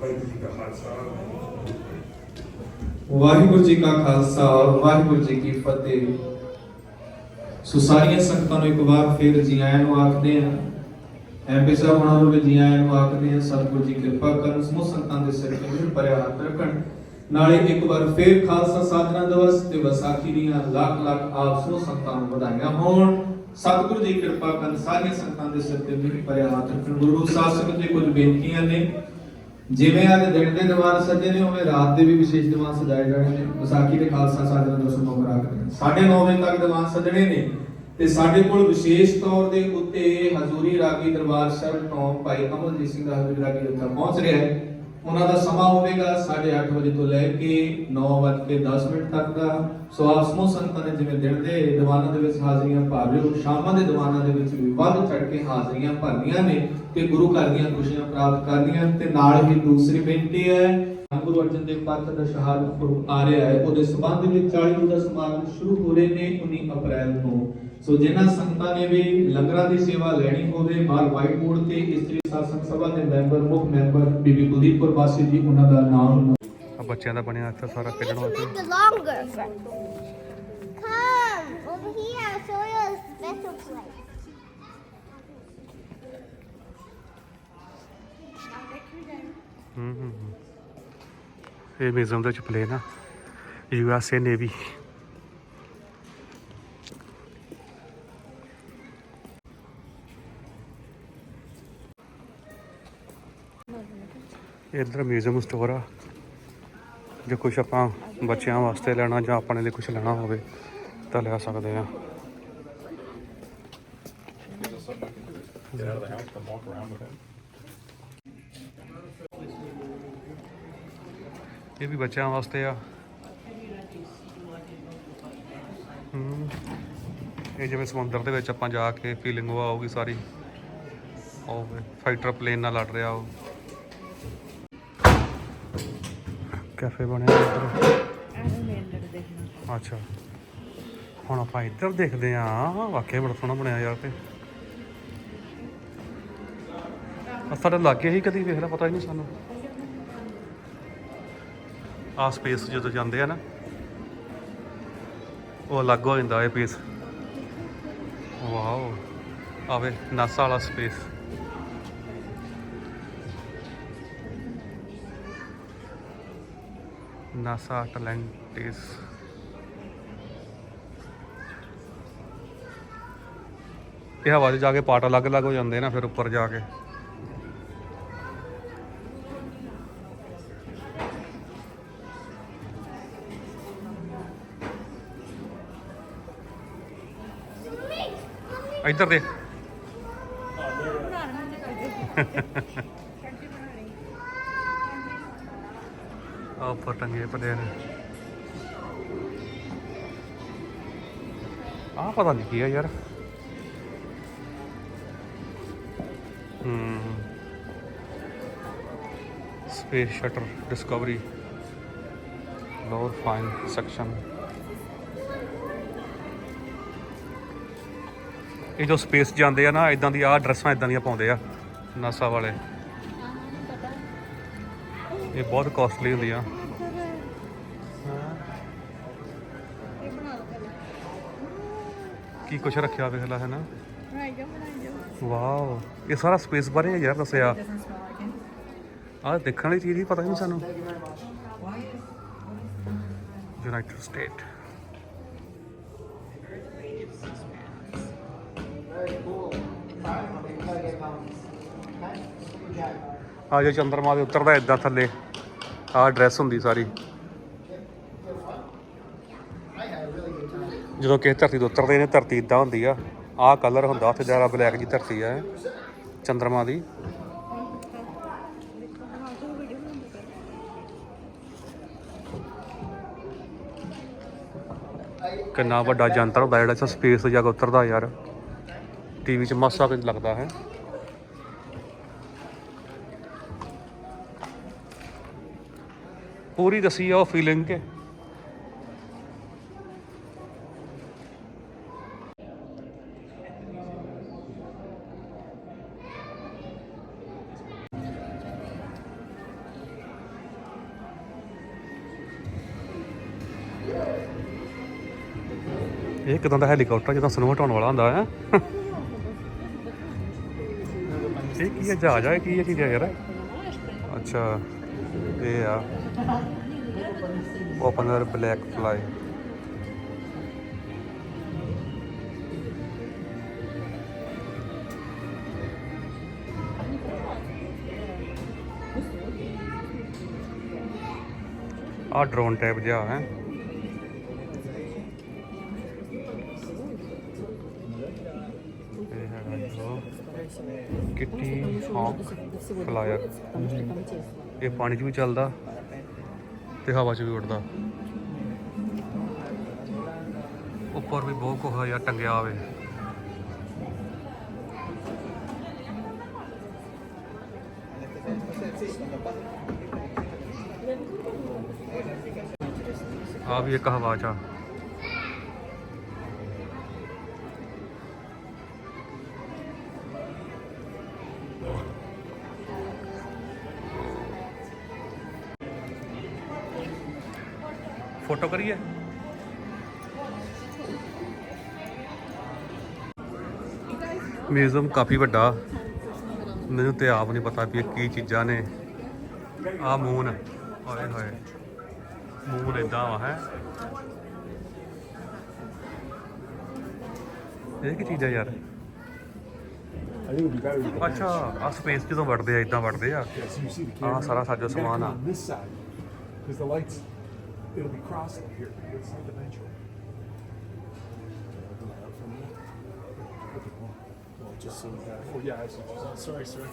ਵਾਹਿਗੁਰੂ ਜੀ ਕਾ ਖਾਲਸਾ ਵਾਹਿਗੁਰੂ ਜੀ ਕਾ ਖਾਲਸਾ, ਵਾਹਿਗੁਰੂ ਜੀ ਕੀ ਫਤਿਹ। ਸੋ ਸਾਰੀਆਂ ਸੰਗਤਾਂ ਨੂੰ ਇੱਕ ਵਾਰ ਫਿਰ ਜੀ ਆਇਆਂ ਨੂੰ ਆਖਦੇ ਹਾਂ। ਐਮਪੀ ਸਾਹਿਬ ਉਹਨਾਂ ਨੂੰ ਵੀ ਜੀ ਆਇਆਂ ਨੂੰ ਆਖਦੇ ਹਾਂ, ਸਤਿਗੁਰੂ ਜੀ ਕਿਰਪਾ ਕਰਨ, ਸਮੂਹ ਸੰਗਤਾਂ ਦੇ ਸਿਰ ਤੇ ਭਰਿਆ ਹੱਥ ਰੱਖਣ। ਨਾਲੇ ਇੱਕ ਵਾਰ ਫਿਰ ਖਾਲਸਾ ਸਾਧਨਾ ਦਿਵਸ ਤੇ ਵਿਸਾਖੀ ਦੀਆਂ ਲੱਖ ਲੱਖ ਆਪ ਸਮੂਹ ਸੰਗਤਾਂ ਨੂੰ ਵਧਾਈਆਂ ਹੋਣ। ਸਤਿਗੁਰੂ ਜੀ ਕਿਰਪਾ ਕਰਨ, ਸਾਰੀਆਂ ਸੰਗਤਾਂ ਦੇ ਸਿਰ ਤੇ ਮਿਹਰ ਭਰਿਆ ਹੱਥ ਰੱਖਣ। ਗੁਰੂ ਸਾਹਿਬ ਸੰਗਤ ਦੇ ਕੁਝ ਬੇਨਤੀਆਂ ਨੇ। ਜਿਵੇਂ ਅੱਜ ਦਿਨ ਦੇ ਦੀਵਾਨ ਸਜੇ ਨੇ, ਉਵੇਂ ਰਾਤ ਦੇ ਵੀ ਵਿਸ਼ੇਸ਼ ਦੀਵਾਨ ਸਜਾਏ ਜਾਣੇ ਨੇ। ਵਿਸਾਖੀ ਦੇ ਖਾਲਸਾ ਸਾਜਣਾ ਦਾ ਸੁਮੋਗ ਰੱਖਦੇ ਨੇ 9:30 ਵਜੇ ਤੱਕ ਦੀਵਾਨ ਸਜਣੇ ਨੇ ਤੇ ਸਾਡੇ ਕੋਲ ਵਿਸ਼ੇਸ਼ ਤੌਰ ਦੇ ਉੱਤੇ ਹਜ਼ੂਰੀ ਰਾਗੀ ਦਰਬਾਰ ਸਾਹਿਬ ਤੋਂ ਭਾਈ ਅਮਰਜੀਤ ਸਿੰਘ ਦਾ ਹਜ਼ੂਰੀ ਰਾਗੀ ਉੱਥੇ ਪਹੁੰਚ ਰਿਹਾ ਹੈ। ਉਹਨਾਂ ਦਾ ਸਮਾਂ ਹੋਵੇਗਾ 8:30 ਵਜੇ ਤੋਂ ਲੈ ਕੇ 9:10 ਮਿੰਟ ਤੱਕ ਦਾ। ਸੋ ਆਪ ਸਮੂਹ ਸੰਗਤਾਂ ਨੇ ਜਿਵੇਂ ਦਿਨ ਦੇ ਦੀਵਾਨਾਂ ਦੇ ਵਿੱਚ ਹਾਜ਼ਰੀਆਂ ਭਰ ਰਹੇ ਸ਼ਾਮਾਂ ਦੇ ਦੀਵਾਨਾਂ ਦੇ ਵਿੱਚ ਵੀ ਵੱਧ ਚੜ ਕੇ ਹਾਜ਼ਰੀਆਂ ਭਰਨੀਆਂ ਨੇ ਤੇ ਗੁਰੂ ਘਰ ਦੀਆਂ ਖੁਸ਼ੀਆਂ ਪ੍ਰਾਪਤ ਕਰਨੀਆਂ ਤੇ ਨਾਲ ਹੀ ਦੂਸਰੀ ਬੇਨਤੀ ਹੈ, ਗੁਰੂ ਅਰਜਨ ਦੇਵ ਪਾਤਰ ਦਾ ਸ਼ਹਾਦਤ ਪੁਰਬ ਆ ਰਿਹਾ ਹੈ, ਉਹਦੇ ਸਬੰਧ ਵਿੱਚ 40 ਦਾ ਸਮਾਗਮ ਸ਼ੁਰੂ ਹੋ ਰਹੇ ਨੇ 19 ਅਪ੍ਰੈਲ ਨੂੰ ਸੋ ਜਿਨ੍ਹਾਂ ਸੰਗਤਾਂ ਨੇ ਵੀ ਲੰਗਰਾਂ ਦੀ ਸੇਵਾ ਲੈਣੀ ਹੋਵੇ ਬਾਹਰ ਵਾਈਟ ਬੋਰਡ ਤੇ ਇਸਤਰੀ ਸਾਸਨ ਸਭਾ ਦੇ ਮੈਂਬਰ ਮੁੱਖ ਮੈਂਬਰ ਬੀਬੀ ਕੁਲਦੀਪ ਕੌਰ ਬਾਸੀ ਜੀ ਉਹਨਾਂ ਦਾ ਨਾਮ ਆ ਬੱਚਿਆਂ ਦਾ ਬਣਿਆ ਇੱਥੇ ਸਾਰਾ ਖੇਡਣ ਵਾਸਤੇ. Come over here. I'll show you a special place. ਹੂੰ ਹੂੰ ਹੂੰ। ਇਹ ਮਿਊਜ਼ੀਅਮ ਦੇ ਵਿੱਚ ਪਲੇਨ ਆ ਯੂ ਐਸ ਏ ਨੇਵੀ ਇਧਰ ਮਿਊਜ਼ੀਅਮ ਸਟੋਰ ਆ। ਜੇ ਕੁਝ ਆਪਾਂ ਬੱਚਿਆਂ ਵਾਸਤੇ ਲੈਣਾ ਜਾਂ ਆਪਣੇ ਲਈ ਕੁਝ ਲੈਣਾ ਹੋਵੇ ਤਾਂ ਲੈ ਸਕਦੇ ਆ। ਇਹ ਵੀ ਬੱਚਿਆਂ ਵਾਸਤੇ ਆ। ਹੂੰ। ਇਹ ਜਿਵੇਂ ਸਮੁੰਦਰ ਦੇ ਵਿੱਚ ਆਪਾਂ ਜਾ ਕੇ ਫੀਲਿੰਗ ਉਹ ਆਊਗੀ ਸਾਰੀ। ਉਹ ਫਾਈਟਰ ਪਲੇਨ ਨਾਲ ਲੜ ਰਿਹਾ ਉਹ। ਕੈਫੇ ਬਣਿਆ ਇੱਧਰ। ਅੱਛਾ। ਹੁਣ ਆਪਾਂ ਇੱਧਰ ਦੇਖਦੇ ਆ ਵਾਕਿਆ ਬੜਾ ਸੋਹਣਾ ਬਣਿਆ ਯਾਰ ਤੇ। ਸਾਡੇ ਲਾਗੇ ਹੀ ਕਦੀ ਵੇਖ ਪਤਾ ਹੀ ਨਹੀਂ ਸਾਨੂੰ। ਆ ਸਪੇਸ ਜਦੋਂ ਜਾਂਦੇ ਆ ਨਾ ਉਹ ਅਲੱਗ ਹੋ ਜਾਂਦਾ ਇਹ ਪੀਸ ਵਾਓ ਆਵੇ ਨਾਸਾ ਵਾਲਾ ਸਪੇਸ ਨਾਸਾ ਅਟਲਾਂਟਿਸ। ਇਹ ਹਵਾ 'ਚ ਜਾ ਕੇ ਪਾਰਟ ਅਲੱਗ-ਅਲੱਗ ਹੋ ਜਾਂਦੇ ਨਾ ਫਿਰ ਉੱਪਰ ਜਾ ਕੇ। ਇੱਧਰ ਦੇਖ ਆ ਉੱਪਰ ਟੰਗੇ ਪਏ ਨੇ। ਆ ਪਤਾ ਨਹੀਂ ਕੀ ਆ ਯਾਰ। ਹੂੰ। Space shuttle Discovery lower fine section ਇਹ ਜੋ ਸਪੇਸ ਜਾਂਦੇ ਆ ਨਾ ਇਦਾਂ ਦੀ ਆ ਡਰੈਸਾਂ ਇਦਾਂ ਦੀਆਂ ਪਾਉਂਦੇ ਆ ਨਾਸਾ ਵਾਲੇ। ਇਹ ਬਹੁਤ ਕਾਸਟਲੀ ਹੁੰਦੀਆਂ। ਕੀ ਕੁਛ ਰੱਖਿਆ ਵੇਖ ਲੈ ਹੈ ਨਾ ਵਾਓ, ਇਹ ਸਾਰਾ ਸਪੇਸ ਬਾਰੇ ਯਾਰ, ਦੱਸਿਆ। ਆਹ ਦੇਖਣ ਵਾਲੀ ਚੀਜ਼ ਹੀ ਪਤਾ ਨਹੀਂ ਸਾਨੂੰ। ਯੂਨਾਈਟਿਡ ਸਟੇਟ ਆ ਜੋ ਚੰਦਰਮਾ ਦੇ ਉਤਰਦਾ ਇਦਾਂ ਥੱਲੇ। ਆਹ ਡਰੈਸ ਹੁੰਦੀ ਸਾਰੀ। ਜਦੋਂ ਕਿਸੇ ਧਰਤੀ ਤੋਂ ਉਤਰਦੇ ਨੇ, ਧਰਤੀ ਇਦਾਂ ਹੁੰਦੀ ਆ। ਆਹ ਕਲਰ ਹੁੰਦਾ ਉੱਥੇ ਜ਼ਿਆਦਾ ਬਲੈਕ ਜੀ ਧਰਤੀ ਆ ਚੰਦਰਮਾ ਦੀ। ਕਿੰਨਾ ਵੱਡਾ ਜੰਤਰ ਹੁੰਦਾ ਜਿਹੜਾ ਸਪੇਸ ਤੋਂ ਜਾ ਕੇ ਉਤਰਦਾ ਯਾਰ। ਟੀਵੀ 'ਚ ਮਾਸਾ ਕੁਝ ਲੱਗਦਾ ਹੈ। ਪੂਰੀ ਦੱਸੀ ਆ ਉਹ ਫੀਲਿੰਗ ਕੇ ਇਹ ਕਿਦਾਂ ਦਾ ਹੈਲੀਕਾਪਟਰ ਜਿੱਦਾਂ ਸਨੋ ਹਟਾਉਣ ਵਾਲਾ ਹੁੰਦਾ ਹੈ? ਇਹ ਕੀ ਹੈ ਜਹਾਜ਼ ਆ ਕੀ ਹੈ ਚੀਜ਼ ਹੈ ਯਾਰ? ਅੱਛਾ, ਇਹ ਆ। ਓਪਨਰ ਬਲੈਕ ਫਲਾਈ ਆ ਡਰੋਨ ਟਾਈਪ ਜਿਹਾ ਹੈ। ਫਲਾਇਰ ਇਹ ਪਾਣੀ 'ਚ ਵੀ ਚੱਲਦਾ ਤੇ ਹਵਾ 'ਚ ਵੀ ਉੱਡਦਾ। ਉੱਪਰ ਵੀ ਬਹੁਤ ਕੁਝ ਆ ਟੰਗਿਆ ਹੋਵੇ। ਆ ਵੀ ਇੱਕ ਹਵਾ 'ਚ ਆ। ਫੋਟੋ ਕਰੀਏ? ਮਿਊਜ਼ੀਅਮ ਕਾਫੀ ਵੱਡਾ। ਮੈਨੂੰ ਤੇ ਆਪ ਨਹੀਂ ਪਤਾ ਵੀ ਇਹ ਕੀ ਚੀਜ਼ਾਂ ਨੇ। ਆ। ਮੂਨ ਹਾਏ ਹਾਏ। ਮੂਨ ਇਦਾਂ ਵਾ ਹੈ? ਇਹ ਕੀ ਚੀਜ਼ ਆ ਯਾਰ? ਅੱਛਾ ਆ ਸਪੇਸ ਜਦੋਂ ਵੜਦੇ ਆ? ਇਦਾਂ ਵੜਦੇ ਆ? Camera. ਸਾਰਾ ਸਾਜੋ ਸਮਾਨ ਆ। It'll be crossing here, it's not eventual. Sorry, sir.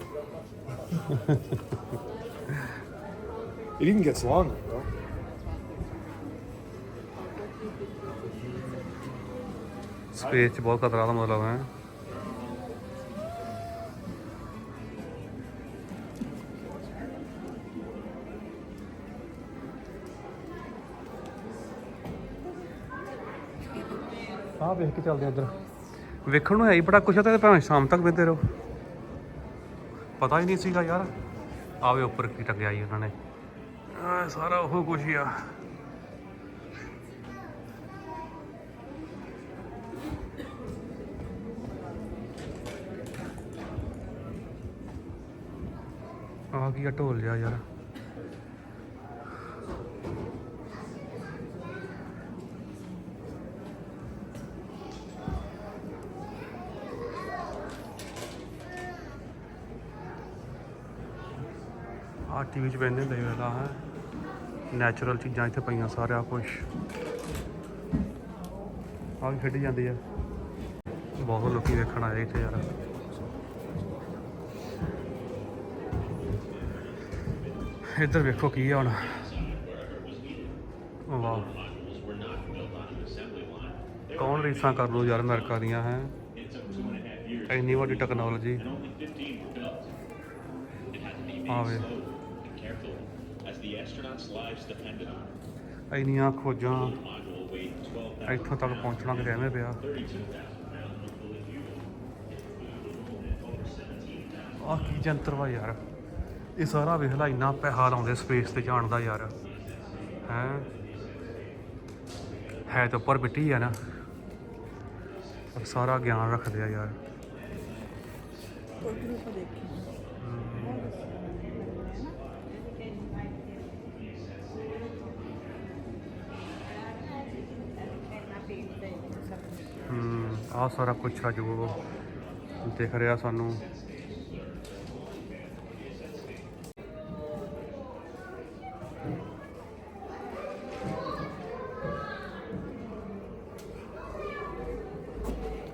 It even gets longer, bro. Sıkı yeti bol kadar alamadılar ama. ਆਹ ਵੇਖ ਕੇ ਚੱਲਦੇ ਆ ਇੱਧਰ ਵੇਖਣ ਨੂੰ ਹੈ ਹੀ ਬੜਾ ਕੁਛ ਆ, ਤੇ ਭਾਵੇਂ ਸ਼ਾਮ ਤੱਕ ਵੇਖਦੇ ਰਹੋ। ਪਤਾ ਹੀ ਨਹੀਂ ਸੀਗਾ ਯਾਰ ਆਵੇ ਉੱਪਰ ਕੀ ਟੰਗਿਆ ਹੀ ਉਹਨਾਂ ਨੇ। ਆਹ ਸਾਰਾ ਉਹ ਕੁਛ ਹੀ ਆ। ਆ ਕੀ ਆ, ਢੋਲ ਜਿਹਾ ਯਾਰ। ਆ ਟੀਵੀ 'ਚ ਬੈਠਦੇ ਹੁੰਦੇ ਵੇਲਾ ਹੈ। ਨੈਚੁਰਲ ਚੀਜ਼ਾਂ ਇੱਥੇ ਪਈਆਂ ਸਾਰਾ ਕੁਝ ਆ ਵੀ ਖੇਡੀ ਜਾਂਦੀ ਆ। ਬਹੁਤ ਲੋਕੀ ਵੇਖਣ ਆਏ ਇੱਥੇ ਯਾਰ। ਇੱਧਰ ਵੇਖੋ ਕੀ ਆ ਹੁਣ। ਵਾਹ। ਕੌਣ ਰੀਸਾਂ ਕਰ ਲੂ ਯਾਰ ਅਮਰੀਕਾ ਦੀਆਂ, ਹੈ? ਇੰਨੀ ਵੱਡੀ ਟੈਕਨੋਲੋਜੀ ਆਵੇ ਇੰਨੀਆਂ ਖੋਜਾਂ Module weighed 12,000 ਇੱਥੋਂ ਤੱਕ ਪਹੁੰਚਣਾ ਕਿਤੇ ਐਵੇਂ ਪਿਆ। ਆਹ ਕੀ ਜੰਤਰ ਵਾ ਯਾਰ। ਇਹ ਸਾਰਾ ਵੇਖ ਲੈ ਇੰਨਾ ਪੈਸਾ ਲਾਉਂਦੇ ਸਪੇਸ ਤੇ ਜਾਣ ਦਾ ਯਾਰ। ਹੈ? ਹੈ ਤਾਂ ਉੱਪਰ ਮਿੱਟੀ ਆ ਨਾ। ਪਰ ਸਾਰਾ ਗਿਆਨ ਰੱਖਦੇ ਆ ਯਾਰ। ਹੂੰ ਆਹ ਸਾਰਾ ਕੁਝ ਆ ਜੋ ਦਿਖ ਰਿਹਾ ਸਾਨੂੰ।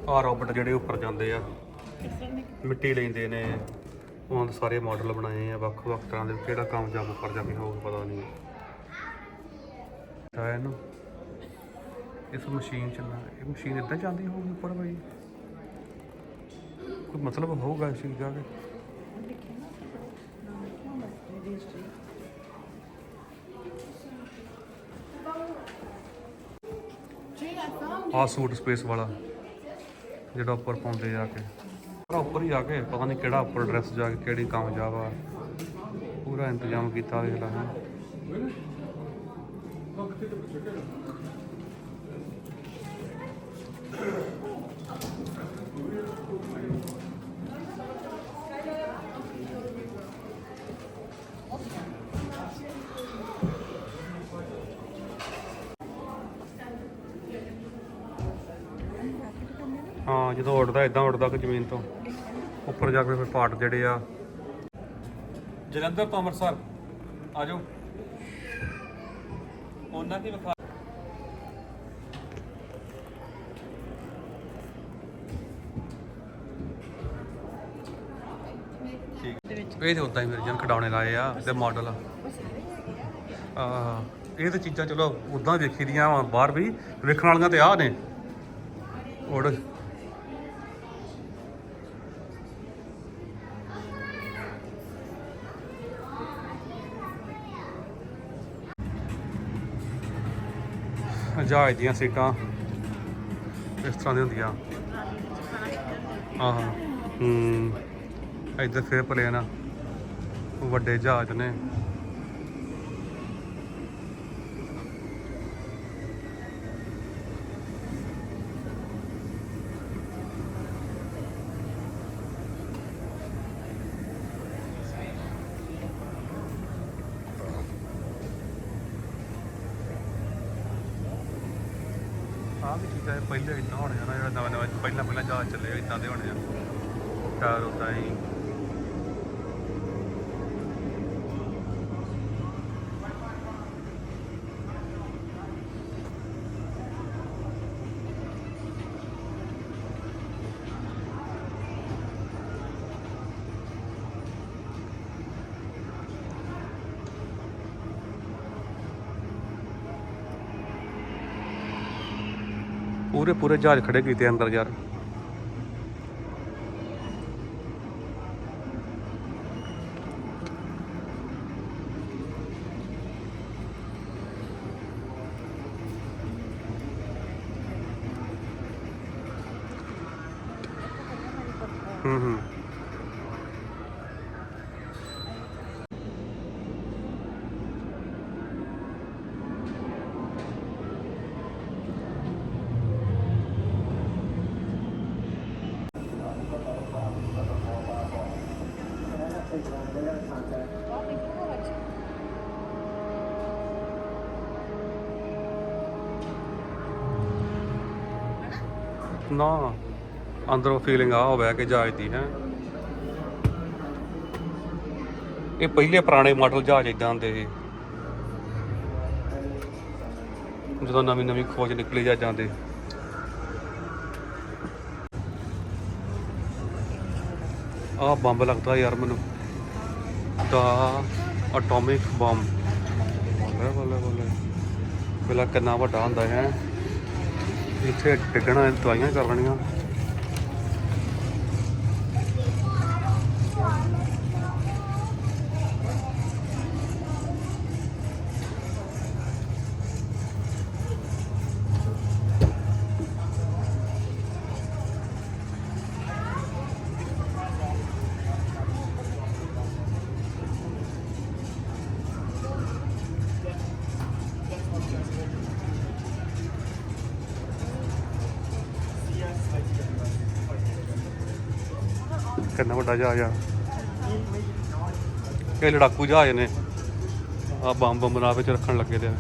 ਆ ਰੋਬਟ ਜਿਹੜੇ ਉੱਪਰ ਜਾਂਦੇ ਆ, ਮਿੱਟੀ ਲੈਂਦੇ ਨੇ। ਉਹਨਾਂ ਦੇ ਸਾਰੇ ਮਾਡਲ ਬਣਾਏ ਆ, ਵੱਖ ਵੱਖ ਤਰ੍ਹਾਂ ਦੇ, ਕਿਹੜਾ ਕਾਮਯਾਬ ਉੱਪਰ ਜਾ ਕੇ ਪਤਾ ਨਹੀਂ। ਤਾਂ ਇਹਨੂੰ ਇਸ ਮਸ਼ੀਨ ਚ ਇਹ ਮਸ਼ੀਨ ਇਦਾਂ ਜਾਂਦੀ ਹੋਊਗੀ ਉੱਪਰ ਬਈ? ਕੋਈ ਮਤਲਬ ਹੋਊਗਾ ਇਸ ਚੀਜ਼ ਦਾ ਕਿ ਆ ਸੂਟ ਸਪੇਸ ਵਾਲਾ, ਜਿਹੜਾ ਉੱਪਰ ਪਾਉਂਦੇ ਜਾ ਕੇ। ਪੂਰਾ ਉੱਪਰ ਹੀ ਆ ਕੇ, ਪਤਾ ਨਹੀਂ ਕਿਹੜਾ ਉੱਪਰ ਡਰੈਸ ਜਾ ਕੇ ਕਿਹੜੀ ਕਾਮਯਾਬ ਆ। ਪੂਰਾ ਇੰਤਜ਼ਾਮ ਕੀਤਾ ਦੇਖ ਲਾ ਹਾਂ ਜਦੋਂ ਉੱਡਦਾ ਇਦਾਂ ਉੱਡਦਾ ਕਿ ਜ਼ਮੀਨ ਤੋਂ। ਉੱਪਰ ਜਾ ਕੇ ਫਿਰ ਪਾਰਟ ਜਿਹੜੇ ਆ। ਜਲੰਧਰ ਤੋਂ ਅੰਮ੍ਰਿਤਸਰ। ਆ ਜਾਓ। ਉਹਨਾਂ ਕੀ ਵਿਖਾ ਇਹ ਤੇ ਉਦਾਂ ਹੀ ਮੇਰੇ ਜਨ ਖਡਾਉਣੇ ਲਾਏ ਆ ਤੇ ਮਾਡਲ ਆ। ਇਹ ਤੇ ਚੀਜ਼ਾਂ ਚਲੋ ਉਦਾਂ ਵੇਖੀ ਦੀਆਂ ਬਾਹਰ ਵੀ। ਵੇਖਣ ਵਾਲੀਆਂ ਤੇ ਆ ਨੇ। ਉੜ ਜਹਾਜ਼ ਦੀਆਂ ਸੀਟਾਂ ਇਸ ਤਰ੍ਹਾਂ ਦੀਆਂ ਹੁੰਦੀਆਂ। ਆਹ। ਹੂੰ। ਇੱਧਰ ਫੇਰ ਪਲੇਨ ਆ ਵੱਡੇ ਜਹਾਜ਼ ਨੇ। ਆਹ ਪਹਿਲੇ ਇਦਾਂ ਹੋਣੇ ਆ ਨਾ ਜਿਹੜਾ ਨਵੇਂ ਨਵੇਂ, ਪਹਿਲਾਂ ਪਹਿਲਾਂ ਜਹਾਜ਼ ਚੱਲੇ ਇਦਾਂ ਦੇ ਹੋਣੇ ਆ। ਟਾਇਰ ਉਦਾਂ ਹੀ ਪੂਰੇ ਪੂਰੇ ਜਹਾਜ਼ ਖੜੇ ਕੀਤੇ ਅੰਦਰ ਯਾਰ। ਹੂੰ ਹੂੰ। ਨਾ ਅੰਦਰੋਂ ਫੀਲਿੰਗ ਆ ਹੋਵੇ ਕਿ ਜਹਾਜ਼ ਦੀ ਹੈ। ਇਹ ਪਹਿਲੇ ਪੁਰਾਣੇ ਮਾਡਲ ਜਹਾਜ਼ ਇਦਾਂ ਹੁੰਦੇ ਸੀ। ਜਦੋਂ ਨਵੀਂ ਨਵੀਂ ਖੋਜ ਨਿਕਲੀ ਜਾ ਜਾਂਦੇ। ਆ ਬੰਬ ਲੱਗਦਾ ਯਾਰ ਮੈਨੂੰ। ਦਾ ਐਟੋਮਿਕ ਬੰਬ ਬੱਲੇ ਬੱਲੇ ਬੱਲੇ। ਪਹਿਲਾਂ ਕਿੰਨਾ ਵੱਡਾ ਹੁੰਦਾ ਹੈ। ਇੱਥੇ ਡਿੱਗਣਾ ਦਵਾਈਆਂ ਕਰਨੀਆਂ ਕਿੰਨਾ ਵੱਡਾ ਜਹਾਜ਼ ਆ। ਇਹ ਲੜਾਕੂ ਜਹਾਜ਼ ਨੇ। ਆ ਬੰਬ ਬੰਬ ਨਾਲ ਵਿੱਚ ਰੱਖਣ ਲੱਗੇ ਦੇ ਆ।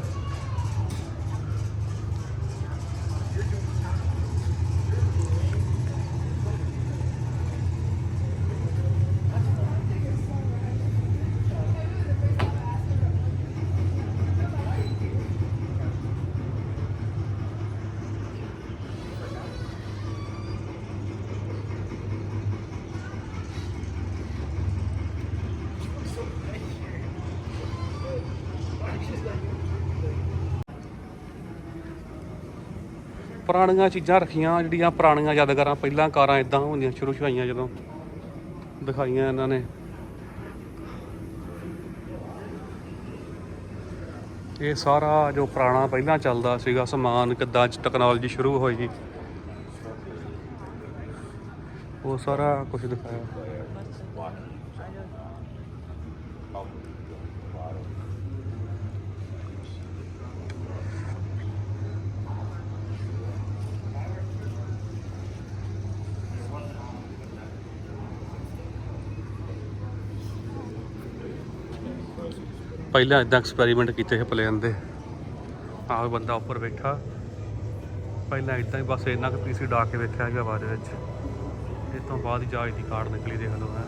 ਪੁਰਾਣੀਆਂ ਚੀਜ਼ਾਂ ਰੱਖੀਆਂ, ਜਿਹੜੀਆਂ ਪੁਰਾਣੀਆਂ ਯਾਦਗਾਰਾਂ, ਪਹਿਲਾਂ ਕਾਰਾਂ ਇਦਾਂ ਹੁੰਦੀਆਂ, ਸ਼ੁਰੂ ਸ਼ੁਆਈਆਂ ਜਦੋਂ। ਦਿਖਾਈਆਂ ਇਹਨਾਂ ਨੇ। ਇਹ ਸਾਰਾ ਜੋ ਪੁਰਾਣਾ ਪਹਿਲਾਂ ਚੱਲਦਾ ਸੀਗਾ ਸਮਾਨ, ਕਿੱਦਾਂ ਟੈਕਨੋਲੋਜੀ ਸ਼ੁਰੂ ਹੋਈ ਉਹ ਸਾਰਾ ਕੁਝ ਦਿਖਾਇਆ। ਪਹਿਲਾਂ ਇਦਾਂ ਐਕਸਪੈਰੀਮੈਂਟ ਕੀਤੇ ਸੀ ਪਲੇਨ ਦੇ। ਆਹ ਬੰਦਾ ਉੱਪਰ ਬੈਠਾ। ਪਹਿਲਾਂ ਇਦਾਂ ਹੀ ਬਸ ਇੰਨਾ ਕੁ ਪੀਸੀ ਡਾ ਕੇ ਵੇਖਿਆ ਹੈਗਾ ਬਾਅਦ ਵਿੱਚ। ਇਸ ਤੋਂ ਬਾਅਦ ਜਹਾਜ਼ ਦੀ ਕਾਰਡ ਨਿਕਲੀ ਦੇਖ ਲਓ ਹੈ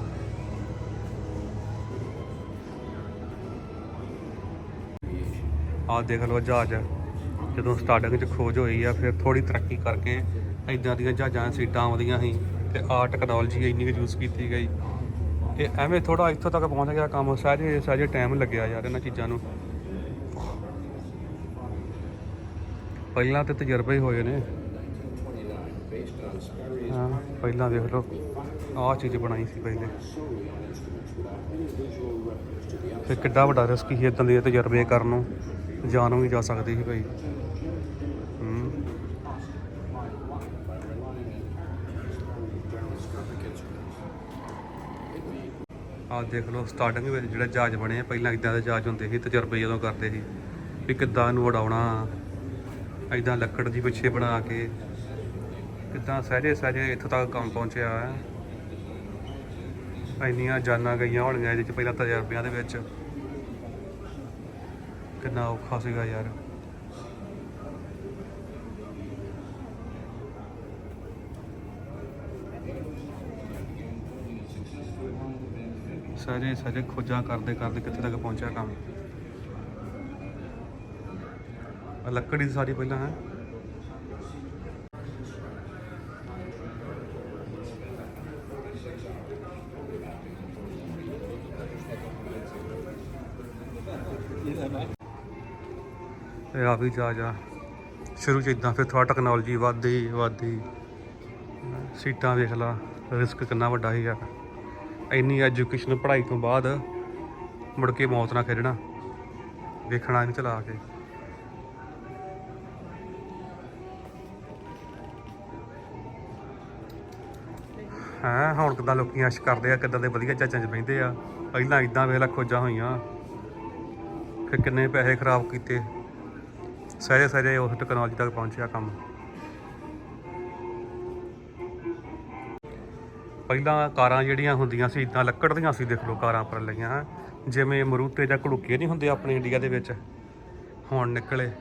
ਆਹ ਦੇਖ ਲਓ ਜਹਾਜ਼। ਜਦੋਂ ਸਟਾਰਟਿੰਗ 'ਚ ਖੋਜ ਹੋਈ ਆ, ਫਿਰ ਥੋੜੀ ਤਰੱਕੀ ਕਰਕੇ ਇਦਾਂ ਦੀਆਂ ਜਹਾਜ਼ਾਂ ਸੀਟਾਂ ਆਉਂਦੀਆਂ ਸੀ। ਤੇ ਆ ਟੈਕਨੋਲੋਜੀ ਇੰਨੀ ਕੁ ਯੂਜ਼ ਕੀਤੀ ਗਈ। ਕਿ ਐਵੇਂ ਥੋੜਾ ਇੱਥੋਂ ਤੱਕ ਪਹੁੰਚ ਗਿਆ ਕੰਮ। ਸਹਿਜੇ ਸਹਿਜੇ ਟਾਈਮ ਲੱਗਿਆ ਯਾਰ ਇਹਨਾਂ ਚੀਜ਼ਾਂ ਨੂੰ। ਪਹਿਲਾਂ ਤੇ ਤਜਰਬੇ ਹੀ ਹੋਏ ਨੇ। ਹਾਂ, ਪਹਿਲਾਂ ਦੇਖ ਲਓ। ਆਹ ਚੀਜ਼ ਬਣਾਈ ਸੀ ਪਹਿਲੇ। ਤੇ ਕਿੱਡਾ ਵੱਡਾ ਰਿਸਕ ਸੀ ਇਦਾਂ ਦੇ ਤਜਰਬੇ ਕਰਨ ਨੂੰ। ਜਾਨ ਵੀ ਜਾ ਸਕਦੀ ਸੀ ਭਾਈ। ਆਹ ਦੇਖ ਲਓ ਸਟਾਰਟਿੰਗ ਵਿੱਚ ਜਿਹੜਾ ਜਹਾਜ਼ ਬਣੇ ਆ, ਪਹਿਲਾਂ ਇਦਾਂ ਦੇ ਜਹਾਜ਼ ਹੁੰਦੇ ਸੀ ਤਜਰਬੇ ਜਦੋਂ ਕਰਦੇ ਸੀ ਵੀ ਕਿੱਦਾਂ ਇਹਨੂੰ ਉਡਾਉਣਾ ਇਦਾਂ ਲੱਕੜ ਦੀ ਪਿੱਛੇ ਬਣਾ ਕੇ ਕਿੱਦਾਂ ਸਹਿਜੇ ਸਹਿਜੇ ਇੱਥੋਂ ਤੱਕ ਕੰਮ ਪਹੁੰਚਿਆ ਹੈ। ਇੰਨੀਆਂ ਜਾਨਾਂ ਗਈਆਂ ਹੋਣਗੀਆਂ ਇਹਦੇ ਚ ਪਹਿਲਾਂ ਤਜਰਬਿਆਂ ਦੇ ਵਿੱਚ। ਕਿੰਨਾ ਔਖਾ ਸੀਗਾ ਯਾਰ। ਸਾਰੇ ਸਾਰੇ ਖੋਜਾਂ ਕਰਦੇ ਕਰਦੇ ਕਿੱਥੇ ਤੱਕ ਪਹੁੰਚਿਆ ਕੰਮ? ਆਹ ਲੱਕੜੀ ਸਾਰੀ ਪਹਿਲਾਂ, ਹੈ? ਇਹ ਆ ਵੀ ਜਾ ਜਾ। ਸ਼ੁਰੂ ਚ ਇਦਾਂ ਫਿਰ ਥੋੜਾ ਟੈਕਨੋਲੋਜੀ ਵੱਧਦੀ ਵੱਧਦੀ। ਸੀਟਾਂ ਵੇਖ ਲਾ ਰਿਸਕ ਕਿੰਨਾ ਵੱਡਾ ਸੀ ਯਾਰ ਇੰਨੀ ਐਜੂਕੇਸ਼ਨ ਪੜ੍ਹਾਈ ਤੋਂ ਬਾਅਦ ਮੁੜ ਕੇ ਮੌਤ ਨਾਲ ਖੇਡਣਾ। ਵੇਖਣਾ ਇਹਨੂੰ ਚਲਾ ਕੇ। ਹਾਂ, ਹੁਣ ਕਿੱਦਾਂ ਲੋਕੀ ਅਸ਼ ਕਰਦੇ ਆ, ਕਿੱਦਾਂ ਦੇ ਵਧੀਆ ਚਾਚਾਂ 'ਚ ਬਹਿੰਦੇ ਆ। ਪਹਿਲਾਂ ਇਦਾਂ ਵੇਖਲਾ ਖੋਜਾਂ ਹੋਈਆਂ। ਫਿਰ ਕਿੰਨੇ ਪੈਸੇ ਖਰਾਬ ਕੀਤੇ। ਸਾਰੇ ਸਾਰੇ ਉਸ ਟੈਕਨੋਲੋਜੀ ਤੱਕ ਪਹੁੰਚਿਆ ਕੰਮ। ਪਹਿਲਾਂ ਕਾਰਾਂ ਜਿਹੜੀਆਂ ਹੁੰਦੀਆਂ ਸੀ, ਇਦਾਂ ਲੱਕੜ ਦੀਆਂ ਸੀ, ਦੇਖ ਲਓ ਕਾਰਾਂ ਪਰ ਲਈਆਂ। ਜਿਵੇਂ ਮਰੂਤੇ ਜਾਂ ਘੜੂਕੇ ਨਹੀਂ ਹੁੰਦੇ ਆਪਣੇ ਇੰਡੀਆ ਦੇ ਵਿੱਚ। ਹੁਣ ਨਿਕਲੇ।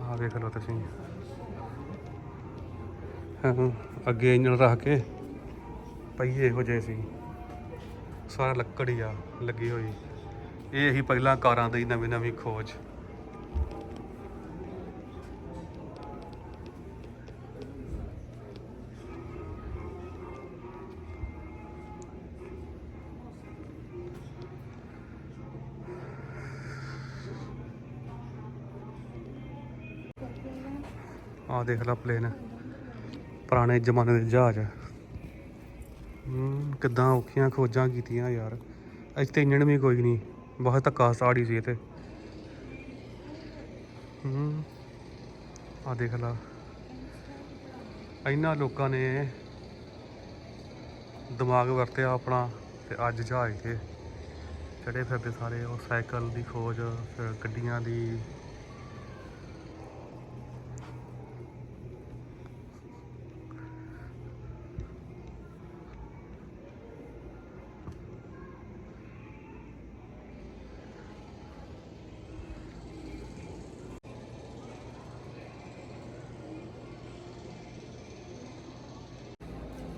ਆਹ ਵੇਖ ਲਓ ਤੁਸੀਂ। ਅੱਗੇ ਇੰਜਣ ਰੱਖ ਕੇ ਪਹੀਏ ਇਹੋ ਜਿਹੇ ਸੀ। ਸਾਰਾ ਲੱਕੜ ਹੀ ਆ, ਲੱਗੀ ਹੋਈ। ਇਹ ਹੀ ਪਹਿਲਾਂ ਕਾਰਾਂ ਦੀ ਨਵੀਂ ਨਵੀਂ ਖੋਜ। ਦੇਖ ਲੈ ਪਲੇਨ ਪੁਰਾਣੇ ਜ਼ਮਾਨੇ ਦੇ ਜਹਾਜ਼। ਹੂੰ, ਕਿੱਦਾਂ ਔਖੀਆਂ ਖੋਜਾਂ ਕੀਤੀਆਂ ਯਾਰ। ਇੱਥੇ ਇੰਜਣ ਵੀ ਕੋਈ ਨਹੀਂ। ਬਹੁਤ ਧੱਕਾ ਸਾੜੀ ਸੀ ਇਹ ਹੂੰ ਆ ਦੇਖ ਲਾ। ਇਹਨਾਂ ਲੋਕਾਂ ਨੇ ਦਿਮਾਗ ਵਰਤਿਆ ਆਪਣਾ ਤੇ ਅੱਜ ਜਹਾਜ਼ ਤੇ ਚੜੇ ਫਿਰਦੇ ਸਾਰੇ, ਉਹ ਸਾਈਕਲ ਦੀ ਖੋਜ, ਫਿਰ ਗੱਡੀਆਂ ਦੀ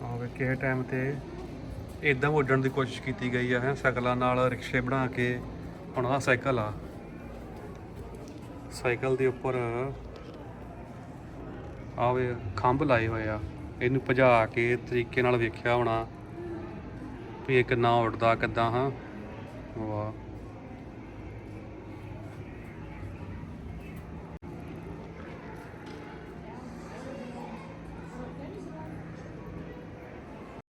ਆਵੇ ਕਿਸੇ ਟਾਈਮ ਤੇ ਇਦਾਂ ਉੱਡਣ ਦੀ ਕੋਸ਼ਿਸ਼ ਕੀਤੀ ਗਈ ਆ, ਹੈ, ਸਾਈਕਲਾਂ ਨਾਲ ਰਿਕਸ਼ੇ ਬਣਾ ਕੇ ਹੁਣ ਆਹ ਸਾਈਕਲ ਆ। ਸਾਈਕਲ ਦੇ ਉੱਪਰ ਆਵੇ ਖੰਭ ਲਾਏ ਹੋਏ ਆ। ਇਹਨੂੰ ਭਜਾ ਕੇ ਤਰੀਕੇ ਨਾਲ ਵੇਖਿਆ ਹੋਣਾ ਵੀ ਇਹ ਕਿੰਨਾ ਉੱਡਦਾ, ਕਿੱਦਾਂ, ਹਾਂ। ਵਾਹ।